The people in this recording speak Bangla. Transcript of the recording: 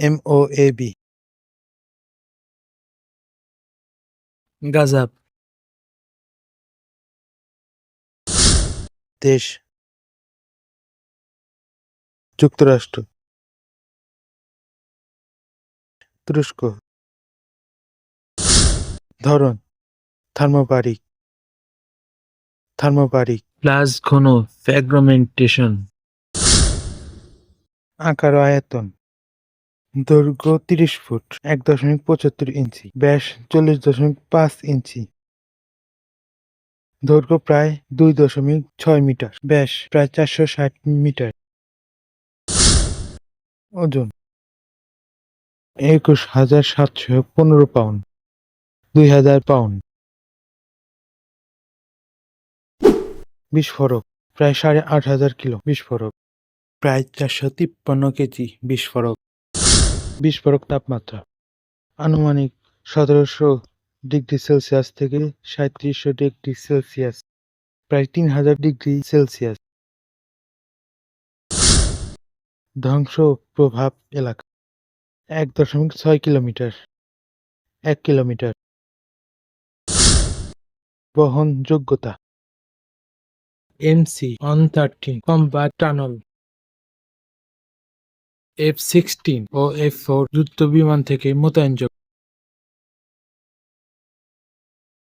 এম ও বি গাজাব দেশ যুক্তরাষ্ট্র তুরস্ক ধরন থার্মোপারিক থার্মোপারিক প্লাস ঘন ফ্র্যাগমেন্টেশন আকার আয়তন দৈর্ঘ্য তিরিশ ফুট, এক দশমিক পঁচাত্তর ইঞ্চি, ব্যাস চল্লিশ দশমিক পাঁচ ইঞ্চি। দৈর্ঘ্য প্রায় দুই দশমিক ছয় মিটার, ব্যাস প্রায় চারশো ষাট মিটার। ওজন একুশ হাজার সাতশো পনেরো পাউন্ড, দুই হাজার পাউন্ড। বিস্ফোরক প্রায় সাড়ে আট হাজার কিলো বিস্ফোরক, প্রায় চারশো তিপ্পান্ন কেজি বিস্ফোরক। বিস্ফোরক তাপমাত্রা। আনুমানিক সতেরোশো ডিগ্রি সেলসিয়াস থেকে সাঁত্রিশশো ডিগ্রি সেলসিয়াস, প্রায় তিন হাজার ডিগ্রি সেলসিয়াস। ধ্বংস প্রভাব এলাকা, এক দশমিক ছয় কিলোমিটার, এক কিলোমিটার। বহনযোগ্যতা, এমসি অন থার্টিন কম্বাট টানল। এফ সিক্সটিন ও এফ ফোর যুদ্ধ বিমান থেকে মোতায়েনযোগ্য